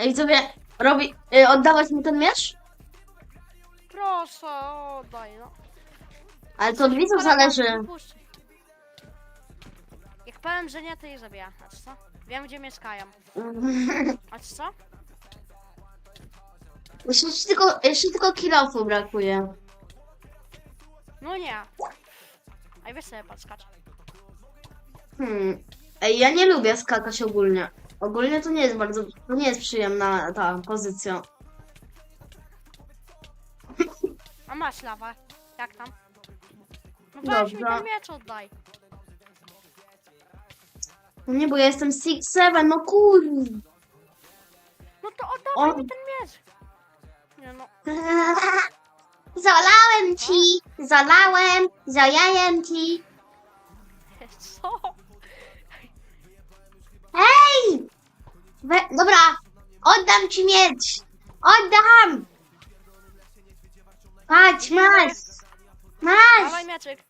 Ej, sobie robi... Y, oddawać mu ten miecz? Proszę, oddaj, no. Ale to od widzów zależy. Jak powiem, że nie, to ich zabiję. A co? Wiem, gdzie mieszkają. A co? Jeszcze ci tylko, jeszcze tylko kilofu brakuje. No nie. A weź sobie podskacz. Hmm. Ej, ja nie lubię skakać ogólnie. Ogólnie to nie jest bardzo, to nie jest przyjemna ta pozycja. A masz lawę. Jak tam? No weź mi Dobra. ten miecz oddaj. No nie, bo ja jestem 6-7, no kur... No to oddawaj O. mi ten miecz. Nie no. Zalałem ci, zalałem, zajajem ci. Co? Hej! We, dobra, oddam ci miecz. Oddam. Patrz, masz. Dawaj Masz. mieczyk.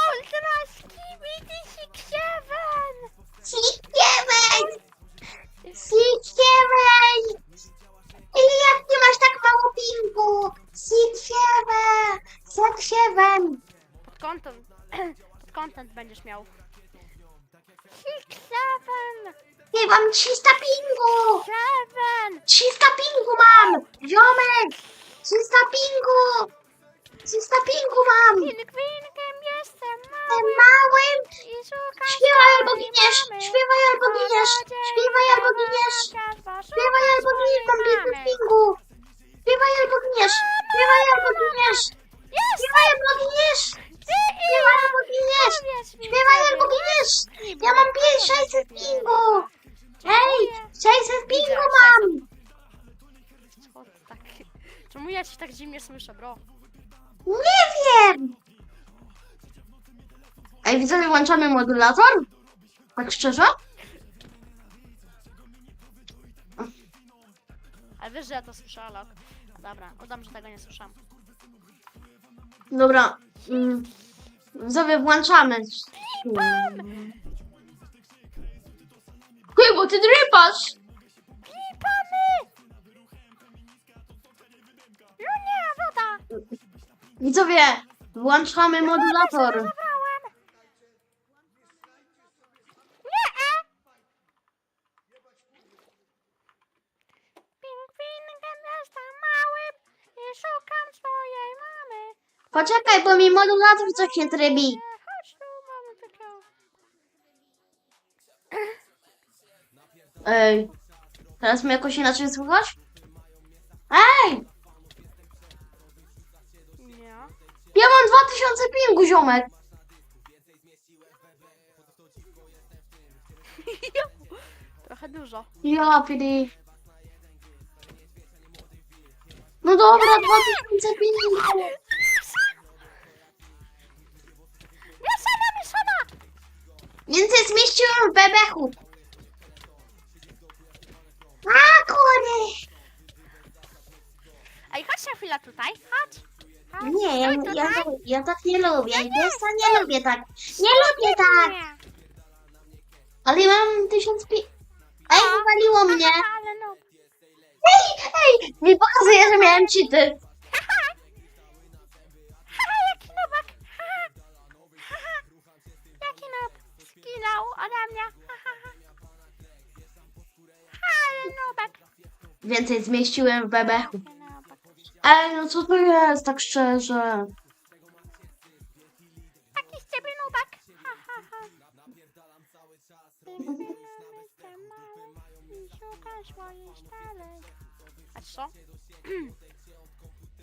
Ultraski, widzisz i krzewen! Sikiewej! Sikiewej! I jak ty masz tak mało pingu? Sikiewę! Sikiewem! Pod kątem. Pod kątem będziesz miał. Krzewen! Nie mam 300 pingu! Krzewen! 300 pingu mam! Ziomek! 300 pingu! 300 pingu mam! Pingwinkiem jestem Jestem mały małym! i szukam Śpiewaj albo swojej giniesz! mamy. Śpiewaj albo giniesz! Śpiewaj albo giniesz! Śpiewaj albo giniesz! Mam 500 pingu! Śpiewaj albo giniesz! Śpiewaj albo giniesz! Śpiewaj albo giniesz! Śpiewaj albo giniesz! Śpiewaj albo giniesz! Ja mam 5 600 pingu! Ej! 600 pingu mam! Co tak? Czemu ja ci tak dziwnie słyszę, bro? Nie wiem! Ej, widzowie, włączamy modulator? Tak szczerze? Ale wiesz, że ja to słyszę, Alok. Dobra, udam, że tego nie słyszałam. Dobra. Mm. Widzowie, włączamy. Ty, bo ty drypasz! Pany! No nie, woda! Widzowie, włączamy modulator. Zabrałem! Nie! e! Pingwinkiem jestem małym i szukam swojej mamy. Poczekaj, bo mi modulator coś nie trybi. Nie, chodź tu, mamy takiego. Ej, teraz mnie jakoś inaczej słychać? Ej, Nie. ja mam 2000 pingu, ziomek. Trochę dużo. Ja, PD. No dobra, 2000 pingu. Więcej zmieściłem w bebechu. A, kurde. Ej, chodź na chwilę tutaj, chodź. chodź. Nie, ja, Stój ja, tutaj. ja tak nie lubię. Wiesz co, nie lubię tak. Nie lubię tak. Nie. Ale ja mam 1000 pi... Ej, wywaliło mnie. Ale no. Ej, ej, mi pokazuje, że miałem cheaty. Haha. Ale nubek. Więcej zmieściłem w bebechu. Ej, no co to jest, tak szczerze? Jaki z ciebie nubek? Ha, ha, ha. Jestem mały i stale. A co?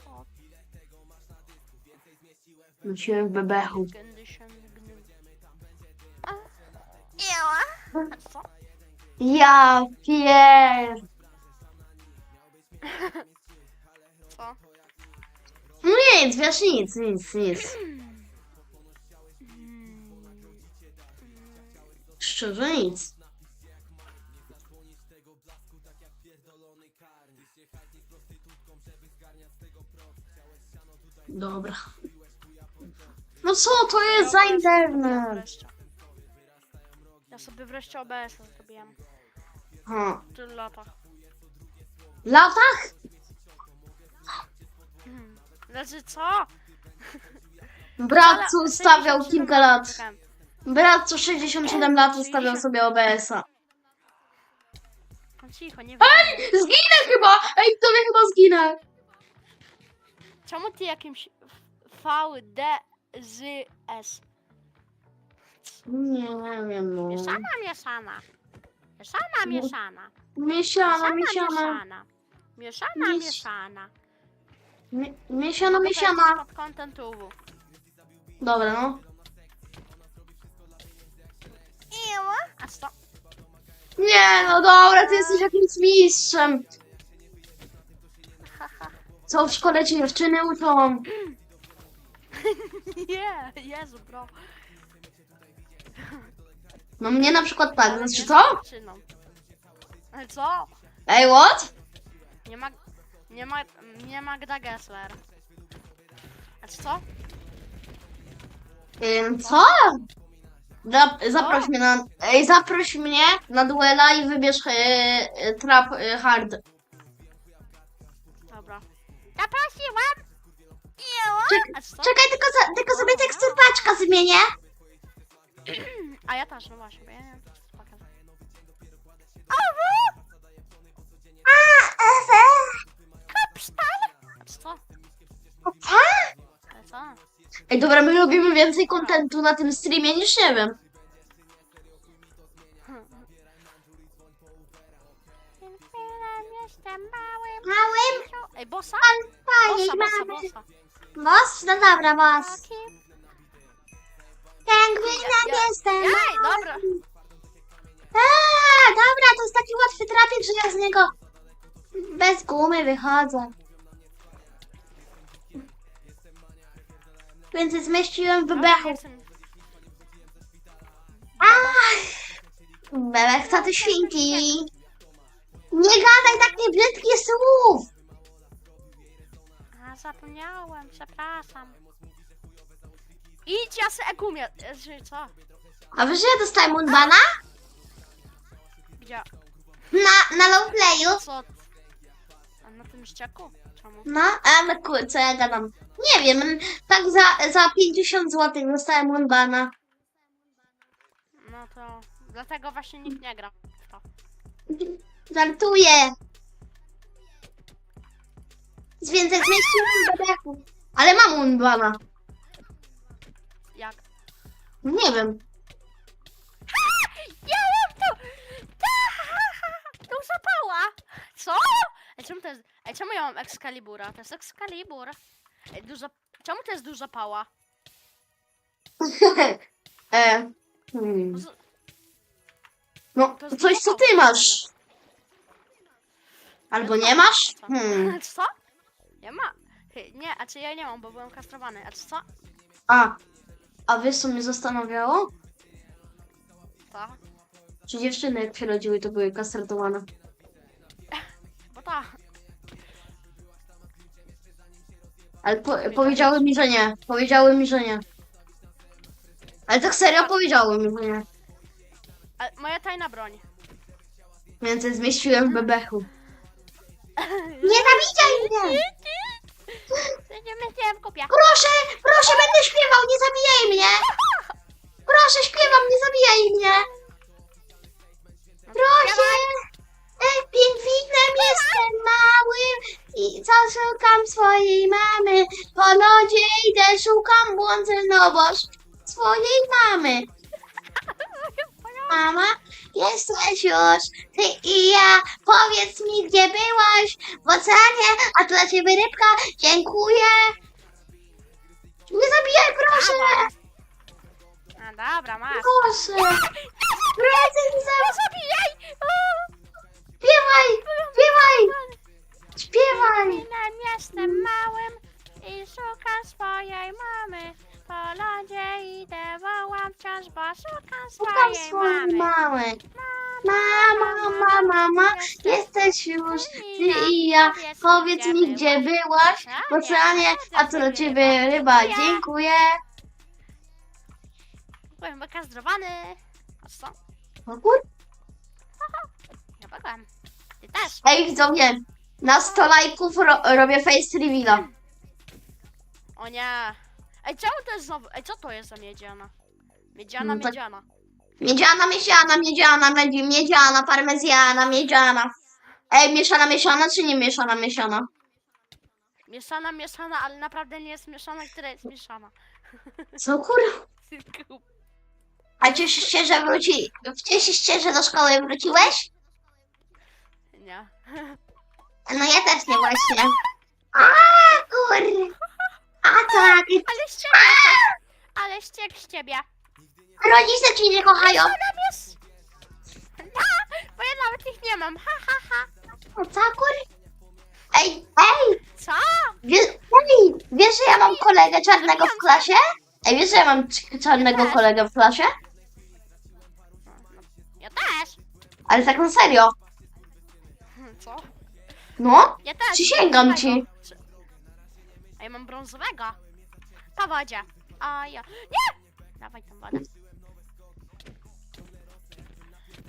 O, Wróciłem w bebechu. condition Jała. A co? Ja pier... Co? Nic, wiesz, nic, nic, nic. Szczerze nic. Dobra. No co to jest za internet? Ja sobie wreszcie OBS zrobiłem. Ha. W tylu latach. W latach? Hmm. Znaczy co? Brat, co ustawiał 67 kilka lat. Brat, co 67 lat ustawiał sobie OBS-a. No cicho, nie wiem. Zginę chyba! Ej, to mnie chyba zginę. Czemu ty jakimś VDZS? Nie, nie wiem, no. Mieszana, mieszana. Mieszana, No. mieszana. Miesiana. mieszana. Mieszana, Mies- mieszana. Mi- Miesiana, Mogę miesiana. powiedzieć Pod kątem tułu. Dobra, no. A co? Nie, no dobra, ty jesteś jakimś mistrzem. Co w szkole ci dziewczyny uczą? Nie, Jezu, bro. No mnie na przykład tak, znaczy Nie co? dziewczyną. Ale co? Ej, what? Nie ma... Nie ma... Nie Magda Gessler. A co? Ym, co? Zap, zaproś mnie na... Ej, zaproś mnie na duela i wybierz e, e, trap e, hard. Dobra. Zaprosiłam! Czek, czekaj, tylko, za, tylko sobie tekstur paczka zmienię. A ja też, no właśnie, bo ja nie wiem, co pokazać. Kapsztal! A co? Co? Ale co? Ej, dobra, my robimy więcej kontentu na tym streamie niż nie wiem. Jestem małym. Małym? Ej, bossa? Bossa, bossa, bossa. Boss? No dobra, boss. Jestem. Ej, dobra. Eee, dobra, to jest taki łatwy trapik, że ja z niego bez gumy wychodzę. Więc zmieściłem w Dobra, bechu. nie chcę- Bebek, co ty świnki? Nie gadaj tak niebrzydkich słów! A, zapomniałem, przepraszam. Idź, ja se gumię. E, że Co? A wiesz, że ja dostałem Moonbana? Gdzie? Na, na low playu. Co? A na tym? Czemu? No, a na ku- co ja gadam? Nie wiem, tak za, za 50 zł dostałem Moonbana. No to... Dlatego właśnie nikt nie gra w to. Żartuję. Zmieściłem. Ale mam Moonbana. Nie wiem. Ja mam to! Ta! To zapała! Co? Ej, czemu to jest... Ej, czemu ja mam Excalibura? To jest Excalibur. Ej, duża... Czemu to jest duża pała? e, hmm. Z- No, To coś co ty masz. Albo nie masz? Co? Hmm. Co? Nie ma. Hy, Nie, a czy ja nie mam, bo byłem kastrowany. A czy co? A, a wiesz co mnie zastanawiało? To? Czy dziewczyny jak się rodziły to były kastratowane? Bo ta. Ale po, powiedziały mi, że nie. Powiedziały mi, że nie. Ale tak serio powiedziały mi, że nie. A, moja tajna broń. Więc je zmieściłem w bebechu. Nie zabijaj mnie! Nie myślałem kupia. Proszę, proszę, będę śpiewał, nie zabijaj mnie! Proszę, śpiewam, nie zabijaj mnie! Proszę! E, Pingwinem jestem małym i zaszukam swojej mamy. Po lodzie idę, szukam, błądzę, no bo swojej mamy. Mama, jesteś już, ty i ja. Powiedz mi, gdzie byłaś? W oceanie, a dla ciebie rybka. Dziękuję. Nie zabijaj, proszę! A dobra, masz. Proszę! Proszę, nie No zabijaj! zabijaj! Śpiewaj! Śpiewaj! Śpiewaj! Pingwinem jestem małym i szukam swojej mamy. Po lodzie idę, wołam wciąż, bo szukam Szukam swojej swojej mamy. mamy. Mama, mama, mama, jesteś już, ty i ja. Powiedz mi, gdzie byłaś? W oceanie, a co dla ciebie ryba? Dziękuję. Byłem wykastrowany. A co? No kur... Ja byłem. Ty też. Ej, widzowie, na 100 lajków ro robię face reveala. O nie. Ej, czemu to jest znowu... Ej, co to jest za miedziana? Miedziana, No tak- miedziana. Miedziana, miedziana, miedziana, miedziana, miedziana, parmezjana, miedziana. Ej, mieszana, mieszana, czy nie mieszana, mieszana? Mieszana, mieszana, ale naprawdę nie jest mieszana, która jest mieszana. Co kur... A cieszysz się, że wróci... Cieszysz się, że do szkoły wróciłeś? Nie. No ja też nie właśnie. A kur... A tak, Ale z ciebie. Ale ściek z ciebie. rodzice ci nie kochają. Jest. Bo ja nawet ich nie mam. Ha, ha, ha. Co kur... Ej, ej, Co? wie, ej, wiesz, że ja mam kolegę czarnego w klasie? Ej, wiesz, że ja mam c- czarnego kolegę w klasie? Ja też. Ale tak na serio. Co? No, Ja też. Przysięgam ci. A ja mam brązowego. Po wodzie. A ja. Nie! Dawaj tą wodę.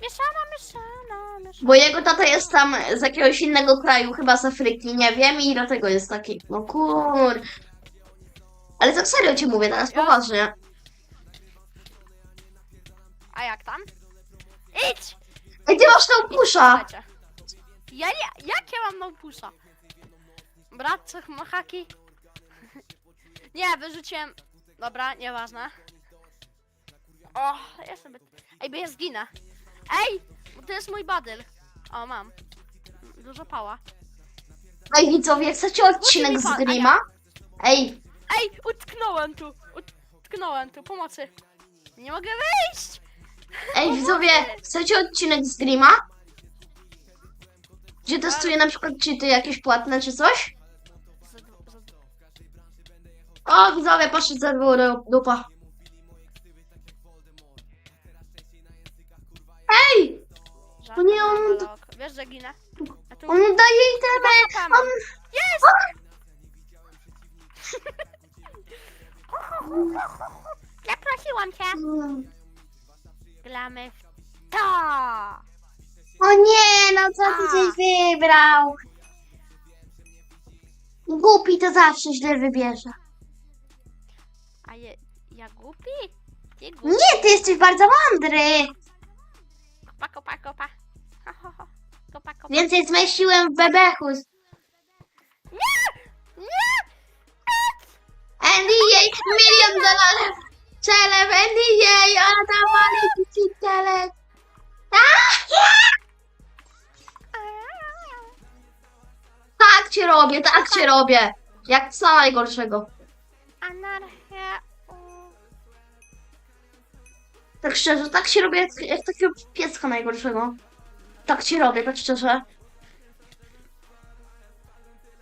Mieszana, mieszana, mieszana. bo jego tata jest tam z jakiegoś innego kraju, chyba z Afryki, nie wiem, i dlatego jest taki. No kur... Ale tak serio ci mówię, teraz poważnie. A jak tam? Idź! Ej, ty masz tą pusza! Słuchajcie. Ja nie. Jak ja mam no pusza? Brat, ma haki? Nie, wyrzuciłem. Dobra, nieważne. O, ja sobie. Ej, bo ja zginę. Ej! Bo to jest mój badyl. O, mam. Dużo pała. Ej, widzowie, chcecie odcinek z Grima? Ej, Ej, utknąłem tu. Utknąłem tu, pomocy. Nie mogę wyjść! ej, widzowie, chcecie odcinek z Grima? Gdzie testuję na przykład cheaty jakieś płatne czy coś? O, widzowie, poszedł za górę, dupa. Ej! żadny nie, on-. Wiesz, że ginę? A tu On daje itemy! On... Jest! Zaprosiłam cię. Gramy w to. O nie, no co ty A. żeś wybrał? Głupi to zawsze źle wybierze. A je, ja głupi? Ty głupi? Nie, ty jesteś bardzo mądry. Kopa, kopa, kopa. Ho, ho, ho. Kopa, kopa. Więcej zmyśliłem w bebechu. Nie! Nie! NDA, milion dolarów. Czele w NDA, ona tam wali ci tele. Tak cię robię, tak cię robię. Jak co najgorszego. Tak szczerze, tak się robię jak, jak takiego pieska najgorszego. Tak ci robię, tak szczerze.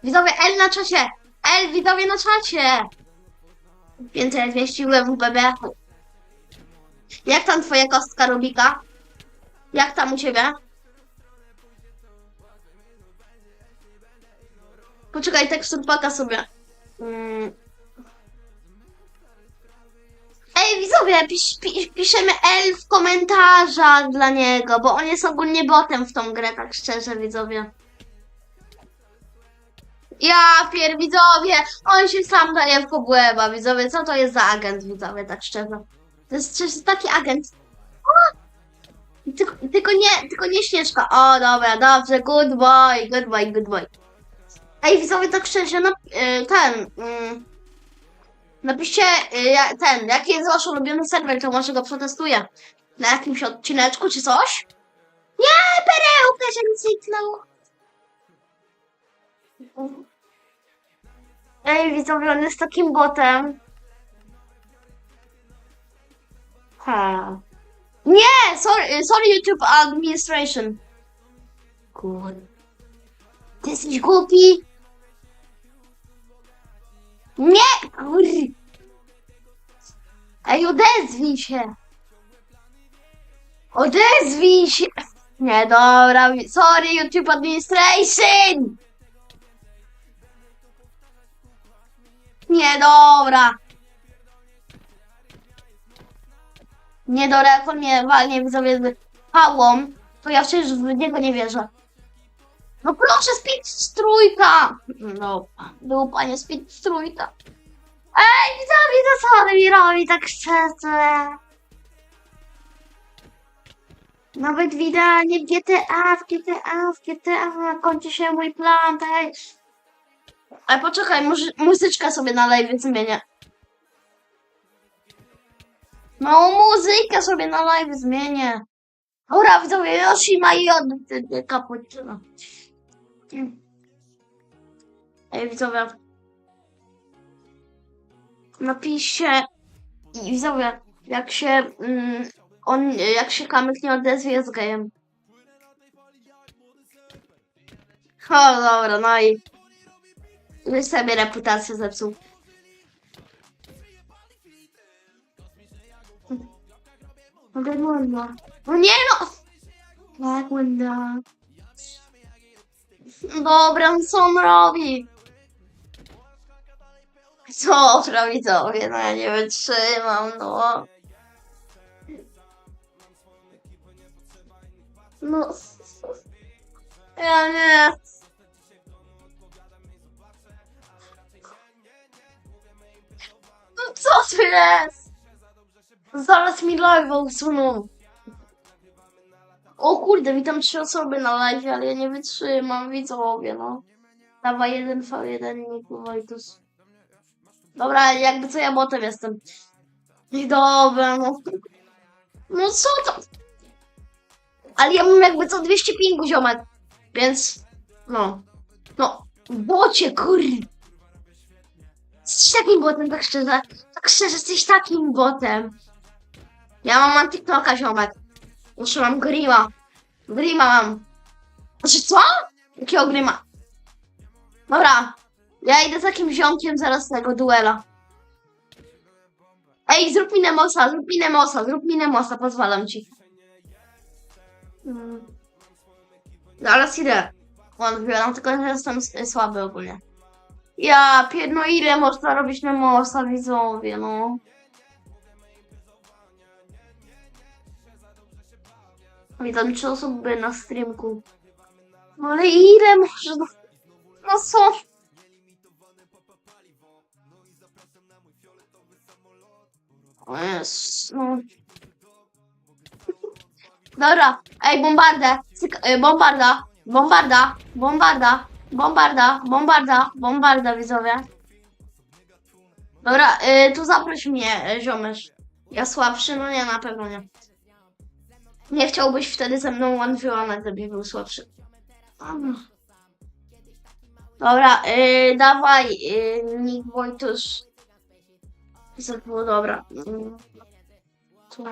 Widzowie, L na czacie! L, widzowie na czacie! Więcej zmieściłem w BB. Jak tam twoja kostka Rubika? Jak tam u ciebie? Poczekaj, tekstur paka sobie. Mm. Ej, widzowie, pisz, pisz, piszemy L w komentarzach dla niego, bo on jest ogólnie botem w tą grę, tak szczerze, widzowie. Ja pier, widzowie, on się sam daje w kobłęba, widzowie, co to jest za agent, widzowie, tak szczerze. To jest przecież taki agent. Tylko, tylko nie, tylko nie Śnieżka. O, dobra, dobrze, good boy, good boy, good boy. Ej, widzowie, tak szczerze, no, y, ten, mm, Napiszcie y, ten, jaki jest wasz ulubiony serwer, to może go przetestuję. Na jakimś odcineczku czy coś? Nie, perełka się mi zniknął. Ej, widzowie, on jest takim botem. Ha. Nie, sorry, y, sorry YouTube Administration. Kurde. Ty jesteś głupi. Nie, kur... Ej, odezwij się. Odezwij się. Nie, dobra, sorry, YouTube Administration. Nie, dobra. Nie, dobra, jak on mnie walnie, pałą, to ja przecież w niego nie wierzę. No proszę, speed strójka! No, był panie speed strójka. Ej, widzowie, to co on mi robi tak szczerze? Nawet widanie w GTA, w GTA, w GTA, kończy się mój plan, tej. Ale poczekaj, muzy muzyczkę sobie na live zmienię. No, muzykę sobie na live zmienię. Dobra, widzowie, Yoshi ma i od cappuccino. Ej, widzowie. Napiszcie widzowie, jak się mm, on, jak się kamyk nie odezwie, jest gejem. O, dobra, no i już sobie reputację zepsuł. Wygląda. No nie no! Wygląda. Dobra, co on robi? Co robi widzowie? No ja nie wytrzymam, no. No. Ja nie. No co to jest? Zaraz mi live usuną. O kurde, witam trzy osoby na live, ale ja nie wytrzymam, widzowie, no. Dawaj jeden V1, Niku Wojtus. Dobra, jakby co ja botem jestem. I dobra, no. No co to? Ale ja mam jakby co 200 pingu, ziomek. Więc, no. No, bocie, kur... Jesteś takim botem, tak szczerze. Tak szczerze, jesteś takim botem. Ja mam TikToka, ziomek. Jeszcze mam Grima. Grima mam. Znaczy co? Jakiego Grima? Dobra. Ja idę z takim ziomkiem zaraz tego duela. Ej, zrób mi Nemosa, zrób mi Nemosa, zrób mi Nemosa, pozwalam ci. Mm. Zaraz idę. On wybieram, tylko że jestem słaby ogólnie. Ja pier... no ile można robić Nemosa, widzowie, no. Witam trzy osoby na streamku. No ale ile można? No co? O Jezus, no. Dobra, ej, bombardę, Cyk, y, bombarda, bombarda, bombarda, bombarda, bombarda, bombarda, widzowie. Dobra, y, tu zaproś mnie, y, ziomesz. Ja słabszy? No nie, na pewno nie. Nie chciałbyś wtedy ze mną one v one, był słabszy. Dobra. Dobra, y, dawaj, y, Nick Wojtusz. To było dobra. Mm. Tu.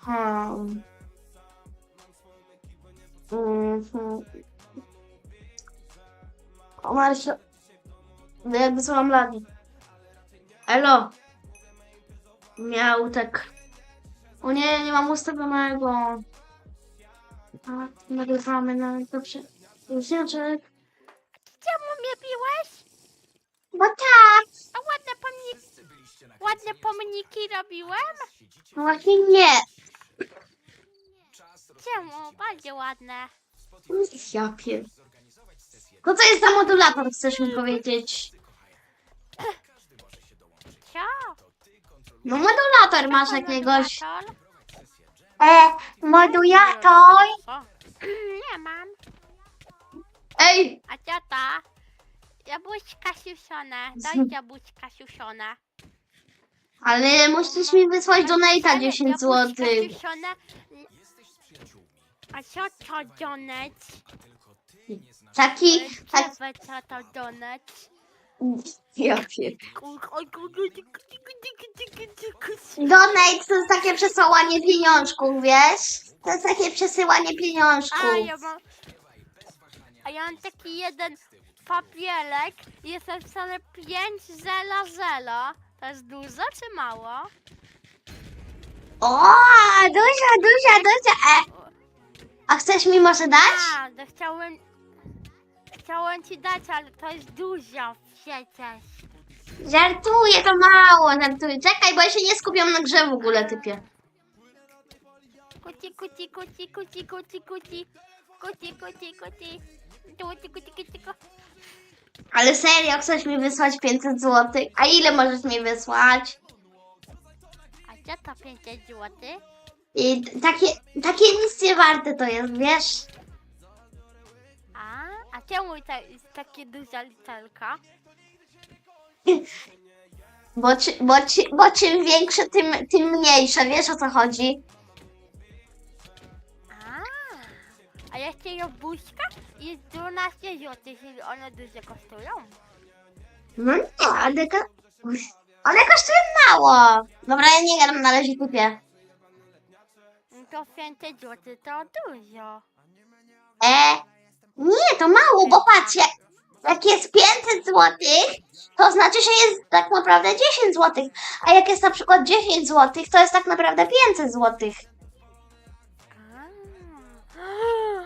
Hmm. Mhm. O Marsio. Jakby co mam lagi. Elo. Miał tak. O nie, nie mam ustawionego. A, nagrywamy na dobrze. Znaczek. Czemu mnie biłeś? Bo tak. A ładne pomniki... Ładne pomniki robiłem? No właśnie nie. Czemu? Bardzo ładne. Ja pier... No co jest za modulator, chcesz mi powiedzieć? Co? No modulator masz jakiegoś. Modulator? E, modulator? O. Nie mam. Ej, A co to? Jabłuszka suszone. Daj jabłuszka suszone. ale musisz mi wysłać donata 10 zł. Jabłuszka. A co to donet? Taki, tak, Ciekawe co to donet? ja pier... Donate to jest takie przesyłanie pieniążków, wiesz? To jest takie przesyłanie A pieniążków. ja mam... A ja mam taki jeden papierek i jest napisane 5 zela zela. To jest dużo czy mało? O, duża, duża, duża. E, a chcesz mi może dać? A, to chciałem... Chciałem ci dać, ale to jest dużo przecież. Żartuję, to mało, żartuję. Czekaj, bo ja się nie skupiam na grze w ogóle, typie. Kuci, kuci, kuci, kuci, kuci, kuci. Kuci, kuci, kuci. Kuci, kuci, kuci, kuci. Ale serio, chcesz mi wysłać 500 zł? A ile możesz mi wysłać? A co to 500 zł? I t- takie, takie nic nie warte to jest, wiesz? A, a czemu ta, jest takie duża literka? Bo, czy, bo, czy, bo czym większe, tym, tym mniejsze, wiesz o co chodzi? A, a jeszcze jabłuszka jest 12 zł, czyli one dużo kosztują. No nie, one, ko- one kosztują mało. Dobra, ja nie gadam na razie typie. No To 500 zł to dużo. E, nie, to mało, bo patrz, jak, jak jest 500 zł, to znaczy, że jest tak naprawdę 10 zł. A jak jest na przykład 10 zł, to jest tak naprawdę 500 zł. A,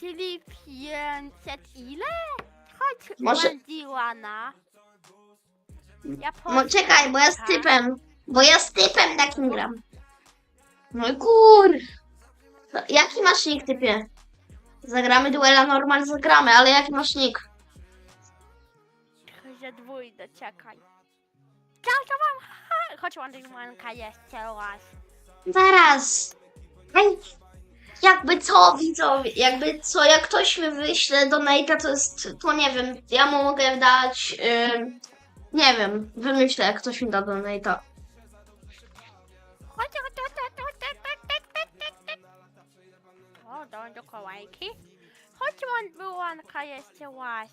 czyli 500 ile? Chodź, Może- Diłana. Ja No czekaj, bo ja z typem, bo ja z typem takim gram. No i kur... No, Jaki masz nick, typie? Zagramy duela normal, zagramy, ale jaki masz nick? Że dwójdę, czekaj. Tak, to mam. ha, Chodź, Diłanka jeszcze raz. Zaraz. Ej, jakby co, widzowie, jakby co, jak ktoś mi wyśle donate'a, to jest, to nie wiem, ja mu mogę dać, ym, nie wiem, wymyślę, jak ktoś mi da donate'a. Chodź, chodź, chodź, chodź, chodź, chodź, chodź, chodź, chodź, chodź. O, do, do kolejki. Chodź, Diłanka jeszcze raz.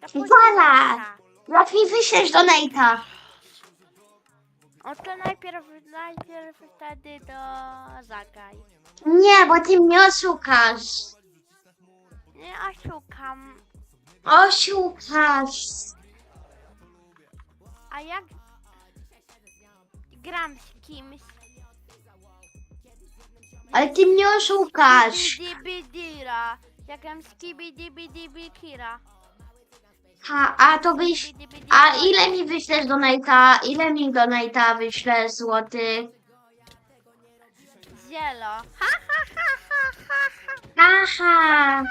Do Wala! Jak mi wyślesz donate'a? O to najpierw, najpierw wtedy do zagraj. Nie, bo ty mnie oszukasz. Nie oszukam. Oszukasz. A jak gram z kimś? Ale ty mnie oszukasz. Skibidibidira. Jak gram z kibidibidibikira. Ha, a to wyś... A ile mi wyślesz donate'a? Ile mi donate'a wyślesz złoty? Zielo. Ha, ha, ha, ha, ha, ha. Aha.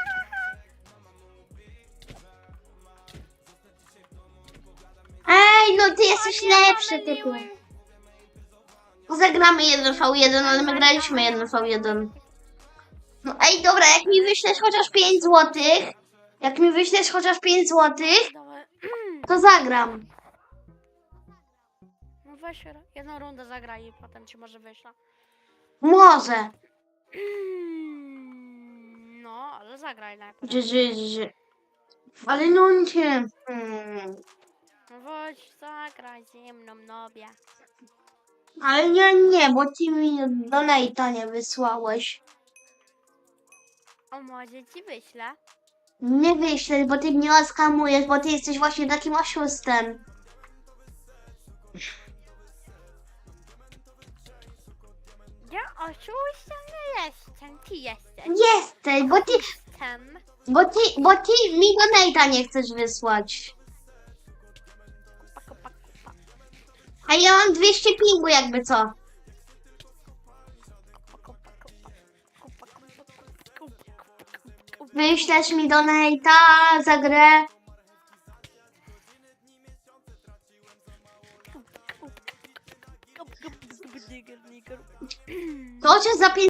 Ej, no ty jesteś lepszy, typu. Zagramy 1v1, ale my graliśmy 1v1. No ej, dobra, jak mi wyślesz chociaż 5 złotych, jak mi wyślesz chociaż 5 złotych, Dobra. to zagram. No weź jedną rundę zagraj i potem ci może wyślę. Może. No, ale zagraj najpierw. Dż, dż, dż. Ale no nie. Hmm. No chodź, zagraj ze mną, nobie. Ale nie, nie, bo ty mi donate'a nie wysłałeś. O, może ci wyślę? Nie wyślesz, bo ty mnie oskamujesz, bo ty jesteś właśnie takim oszustem. Ja oszustem nie jestem, ty jesteś. Jesteś, bo ty, Jestem. bo ty, bo ty mi donate'a nie chcesz wysłać. Kupa, kupa, kupa. A ja mam 200 pingu jakby co. Wyślesz mi donate'a za grę. To cię za